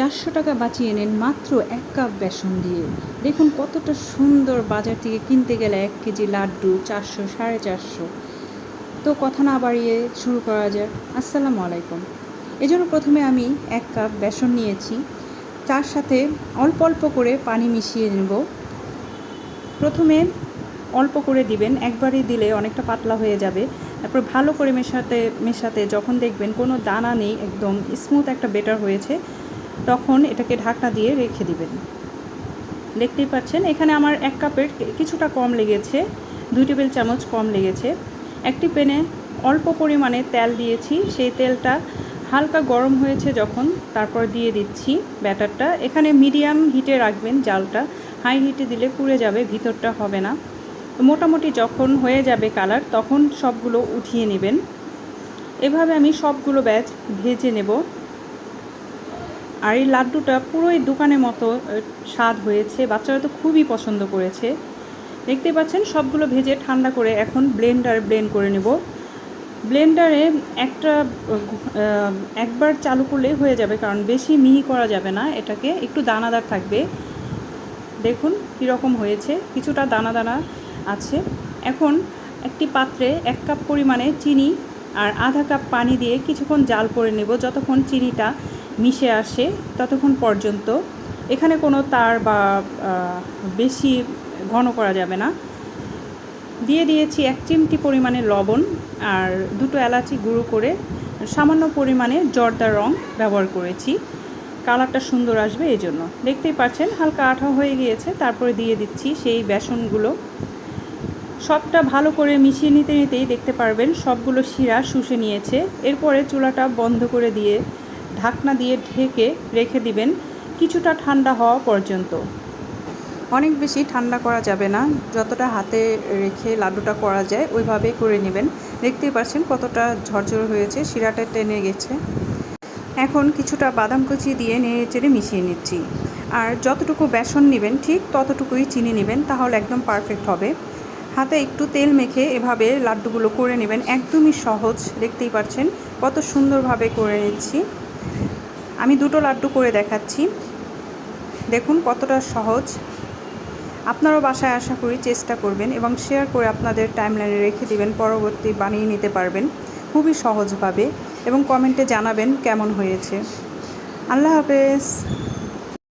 চারশো টাকা বাঁচিয়ে নেন মাত্র এক কাপ বেসন দিয়ে। দেখুন কতটা সুন্দর বাজার থেকে কিনতে গেলে এক কেজি লাড্ডু চারশো, সাড়ে চারশো। তো কথা না বাড়িয়ে শুরু করা যাক। আসসালামু আলাইকুম। এজন্য প্রথমে আমি এক কাপ বেসন নিয়েছি। তার সাথে অল্প অল্প করে পানি মিশিয়ে নেব। প্রথমে অল্প করে দিবেন একবারই দিলে অনেকটা পাতলা হয়ে যাবে। তারপর ভালো করে মেশাতে মেশাতে যখন দেখবেন কোনো দানা নেই, একদম স্মুথ একটা বেটার হয়েছে তখন এটাকে ঢাকনা দিয়ে রেখে দিবেন। দেখতেই পাচ্ছেন, এখানে আমার এক কাপের কিছুটা কম লেগেছে, দুই টেবিল চামচ কম লেগেছে। একটি প্যানে অল্প পরিমাণে তেল দিয়েছি, সেই তেলটা হালকা গরম হয়েছে যখন, তারপর দিয়ে দিচ্ছি ব্যাটারটা। এখানে মিডিয়াম হিটে রাখবেন জালটা, হাই হিটে দিলে পুড়ে যাবে, ভিতরটা হবে না। মোটামুটি যখন হয়ে যাবে কালার, তখন সবগুলো উঠিয়ে নেবেন। এভাবে আমি সবগুলো ব্যাচ ভেজে নেব। আর এই লাড্ডুটা পুরোই দোকানের মতো স্বাদ হয়েছে। বাচ্চারা তো খুবই পছন্দ করেছে। দেখতে পাচ্ছেন, সবগুলো ভেজে ঠান্ডা করে এখন ব্লেন্ডারে ব্লেন্ড করে নেব। ব্লেন্ডারে একটা একবার চালু করলে হয়ে যাবে, কারণ বেশি মিহি করা যাবে না। এটাকে একটু দানাদার থাকবে। দেখুন কীরকম হয়েছে, কিছুটা দানা দানা আছে। এখন একটি পাত্রে এক কাপ পরিমাণে চিনি আর আধা কাপ পানি দিয়ে কিছুক্ষণ জাল করে নেব। যতক্ষণ চিনিটা মিশে আসে ততক্ষণ পর্যন্ত। এখানে কোনো তার বা বেশি ঘন করা যাবে না। দিয়ে দিয়েছি এক চিমটি পরিমাণে লবণ আর দুটো এলাচি গুঁড়ো করে সামান্য পরিমাণে জর্দার রং ব্যবহার করেছি। কালারটা সুন্দর আসবে এই জন্য দেখতেই পাচ্ছেন হালকা আঠা হয়ে গিয়েছে, তারপরে দিয়ে দিচ্ছি সেই বেসনগুলো। সবটা ভালো করে মিশিয়ে নিতে নিতেই দেখতে পারবেন সবগুলো শিরা শুষে নিয়েছে। এরপরে চুলাটা বন্ধ করে দিয়ে ঢাকনা দিয়ে ঢেকে রেখে দিবেন কিছুটা ঠান্ডা হওয়া পর্যন্ত। অনেক বেশি ঠান্ডা করা যাবে না, যতটা হাতে রেখে লাড্ডুটা করা যায় ওইভাবেই করে নেবেন। দেখতেই পাচ্ছেন কতটা ঝরঝর হয়েছে, শিরাটা টেনে গেছে। এখন কিছুটা বাদাম কুচি দিয়ে নেড়ে চেড়ে মিশিয়ে নিচ্ছি। আর যতটুকু বেসন নেবেন, ঠিক ততটুকুই চিনি নেবেন, তাহলে একদম পারফেক্ট হবে। হাতে একটু তেল মেখে এভাবে লাড্ডুগুলো করে নেবেন, একদমই সহজ। দেখতেই পাচ্ছেন কত সুন্দরভাবে করে নিচ্ছি। আমি দুটো লাড্ডু করে দেখাচ্ছি। দেখুন কতটা সহজ। আপনারও বাসায় আশা করি চেষ্টা করবেন এবং শেয়ার করে আপনাদের টাইমলাইনে রেখে দিবেন, পরবর্তী বানিয়ে নিতে পারবেন। খুবই সহজভাবে এবং কমেন্টে জানাবেন কেমন হয়েছে। আল্লাহ হাফেজ।